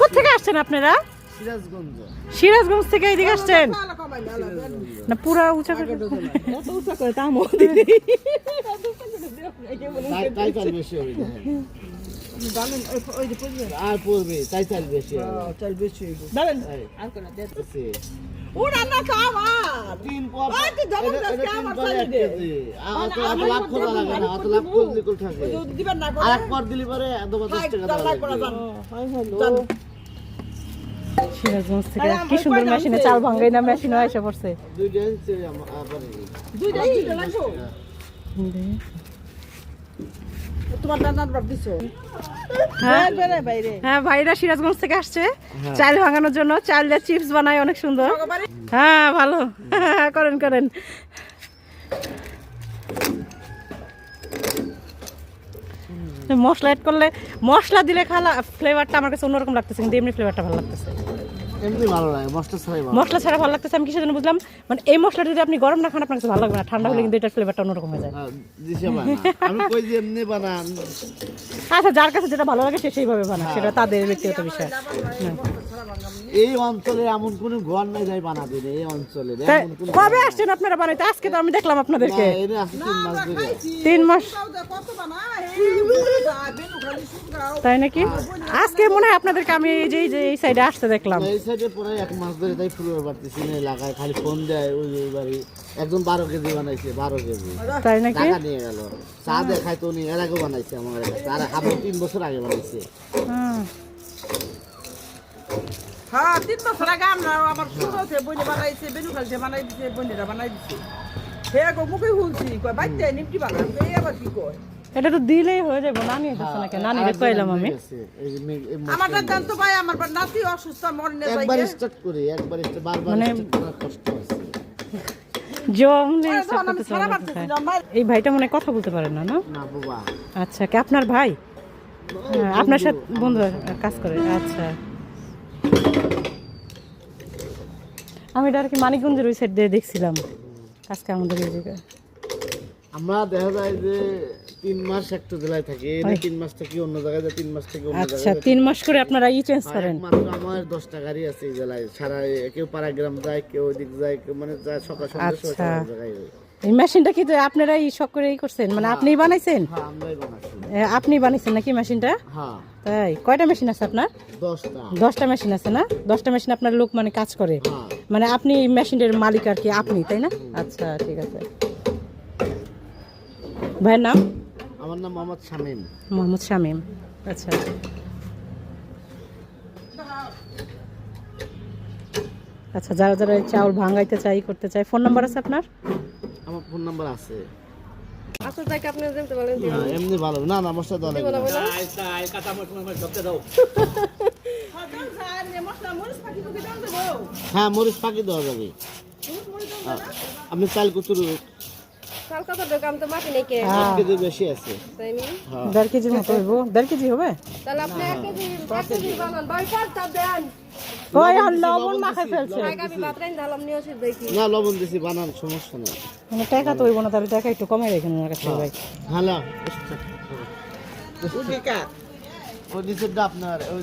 কোত্থেকে আসছেন আপনারা? সিরাজগঞ্জ। সিরাজগঞ্জ থেকে এদিকে আসছেন? না পুরা উঁচা করে তাই তাই চাল আর পড়বে তাই চাল বেশি তিন পর এক কেজি। আর অত অত লাভ করা লাগে না অত লাভ করলে থাকে। আর এক পর দিলি পরে দশ টাকা সিরাজগঞ্জ থেকে কি সুন্দর মেশিনে চাল ভাঙ্গাই না মেশিনে এসে পড়ছে। দুইটাই আবার হ্যাঁ? হ্যাঁ ভাইরা সিরাজগঞ্জ থেকে আসছে। চাল ভাঙানোর জন্য চাল দিয়ে চিপস বানায় অনেক সুন্দর। হ্যাঁ ভালো। করেন করেন। মশলা এড করলে মশলা দিলে খালা ফ্লেভারটা আমার কাছে অন্যরকম লাগতেছে কিন্তু এমনি ফ্লেভারটা ভালো লাগতেছে। মশলা ছাড়া ভালো লাগতেছে আমি জন্য বুঝলাম? মানে এই মশলাটা যদি আপনি গরম না খান আপনার কাছে ভালো লাগবে না। ঠান্ডা হলে কিন্তু এটার ফ্লেভারটা অন্যরকম হয়ে যায়। আচ্ছা যার কাছে যেটা ভালো লাগে সে সেইভাবে বানায়। সেটা তাদের ব্যক্তিগত বিষয়। হ্যাঁ। এই অঞ্চলে এমন কোনো ঘর নাই যাই বানাবে না এই অঞ্চলে তাই এমন কোনো কবে আসছেন আপনারা বানাইতে? আজকে তো আমি দেখলাম আপনাদেরকে। তিন মাস তাই নাকি? আজকে মনে হয় আপনাদেরকে আমি এই যে এই যে এই সাইডে আসতে দেখলাম। এই সাইডে প্রায় এক মাস ধরে তাই ফুলের বাড়তেছি না এলাকায় খালি ফোন দেয় ওই ওই বাড়ি। একজন বারো কেজি বানাইছে বারো কেজি। তাই নাকি? টাকা নিয়ে গেল। চা দেখায় তো উনি এর আগে বানাইছে আমার আর আবার তিন বছর আগে বানাইছে। হুম। হ্যাঁ তিন বছর আগে আমরা আমার শুরু হচ্ছে বইনে বানাইছে বেনু খালছে বানাই দিছে বইনেরা বানাই দিছে। হে গো মুখে হুলছি কয় বাইতে নিমটি বানান এই আবার কি কয়? এটা তো দিলেই হয়ে যাবে নানি নাকি? নানি রে কইলাম আমি। আমার জানতো ভাই আমার বা নাতি অসুস্থ মরনে একবার স্টার্ট করি একবার স্টার্ট বারবার মানে- কষ্ট আছে। এই ভাইটা মনে কথা বলতে পারে না না? আচ্ছা কি আপনার ভাই? হ্যাঁ, আপনার সাথে বন্ধু কাজ করে আচ্ছা। আমি এটা আর কি মানিকগঞ্জের ওই সাইড দিয়ে দেখছিলাম। আজকে আমাদের এই জায়গায়? আমরা দেখা যায় যে তিন মাস একটা জেলায় থাকি এই তিন মাস থেকে অন্য জায়গায় যায় তিন মাস থেকে অন্য আচ্ছা জায়গায় তিন মাস করে আপনারা ই চেঞ্জ করেন। মাত্র আমার দশটা গাড়ি আছে এই জেলায় সারা কেউ পাড়াগ্রাম যায় কেউ ওদিক যায় কেউ মানে যায় সকাল সন্ধ্যা সবাই আচ্ছা। জায়গায় এই মেশিনটা কি তো আপনারা ই শখ করে ই করছেন? মানে আপনিই বানাইছেন? হ্যাঁ আপনি বানাইছেন নাকি মেশিনটা? হ্যাঁ। তাই কয়টা মেশিন আছে আপনার? দশটা। দশটা মেশিন আছে না? দশটা মেশিন আপনার লোক মানে কাজ করে। হ্যাঁ। মানে আপনি মেশিনের মালিক আর কি আপনি তাই না? আচ্ছা ঠিক আছে। ভাইয়ের নাম? আমার নাম মোহাম্মদ শামীম। মোহাম্মদ শামীম। আচ্ছা আচ্ছা। যারা যারা এই চাউল ভাঙাইতে চাই করতে চাই ফোন নাম্বার আছে আপনার? আমার ফোন নাম্বার আছে। আসল তাকে আপনি জানতে হ্যাঁ, এমনি ভালো না না মশলা লাগবে না। মশলা মরিচ পাখি মুখে দাও। দেবো হ্যাঁ মরিচ পাখি দেওয়া যাবে। হ্যাঁ, আপনি চাল কুচুর বেশি আছে। হ্যাঁ। দেড় কেজির মতো হইব। দেড় কেজি হবে? তাহলে আপনি এক কেজি এক কেজি বানান। ভাই পাঁচটা দেন। ওই আর লবণ মাখা ফেলছে। আমি ভাত ঢালাম নিয়ে ওষুধ দেখি। না লবণ দিছি বানান সমস্যা নেই। মানে টাকা তো হইব না তাহলে টাকা একটু কমে রেখে ওনার কাছে ভাই। হ্যালো উদিকা ওই আপনার ওই